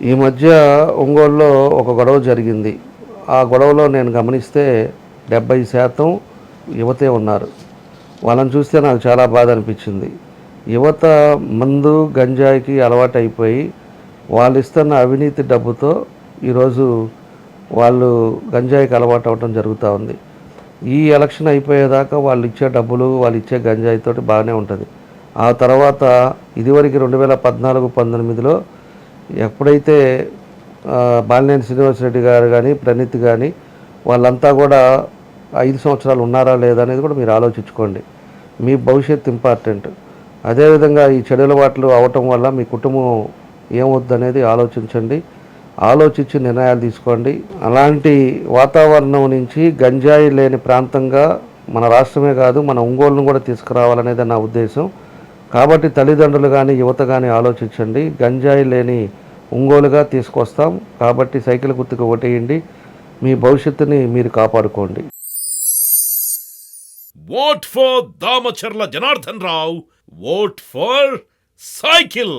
ఈ మధ్య ఒంగోలులో ఒక గొడవ జరిగింది. ఆ గొడవలో నేను గమనిస్తే డెబ్బై శాతం యువతే ఉన్నారు. వాళ్ళని చూస్తే నాకు చాలా బాధ అనిపించింది. యువత మందు గంజాయికి అలవాటు అయిపోయి వాళ్ళు ఇస్తున్న అవినీతి డబ్బుతో ఈరోజు వాళ్ళు గంజాయికి అలవాటు అవడం జరుగుతూ ఉంది. ఈ ఎలక్షన్ అయిపోయేదాకా వాళ్ళు ఇచ్చే డబ్బులు వాళ్ళు ఇచ్చే గంజాయితోటి బాగానే ఉంటుంది. ఆ తర్వాత ఇదివరకు రెండు వేల పద్నాలుగు పంతొమ్మిదిలో ఎప్పుడైతే ఆ, బాలినేని శ్రీనివాసరెడ్డి గారు కానీ ప్రణీత్ కానీ వాళ్ళంతా కూడా ఐదు సంవత్సరాలు ఉన్నారా లేదా అనేది కూడా మీరు ఆలోచించుకోండి. మీ భవిష్యత్ ఇంపార్టెంట్. అదేవిధంగా ఈ చెడు అలవాట్లు అవటం వల్ల మీ కుటుంబం ఏమొద్దు అనేది ఆలోచించండి. ఆలోచించి నిర్ణయాలు తీసుకోండి. అలాంటి వాతావరణం నుంచి గంజాయి లేని ప్రాంతంగా మన రాష్ట్రమే కాదు మన ఒంగోలును కూడా తీసుకురావాలనేది నా ఉద్దేశం. కాబట్టి తల్లిదండ్రులు కానీ యువత కానీ ఆలోచించండి. గంజాయి లేని ఒంగోలుగా తీసుకొస్తాం. కాబట్టి సైకిల్ గుర్తుకు ఓటేయండి. మీ భవిష్యత్తుని మీరు కాపాడుకోండి. Vote for Damacharla Janardhan Rao vote for cycle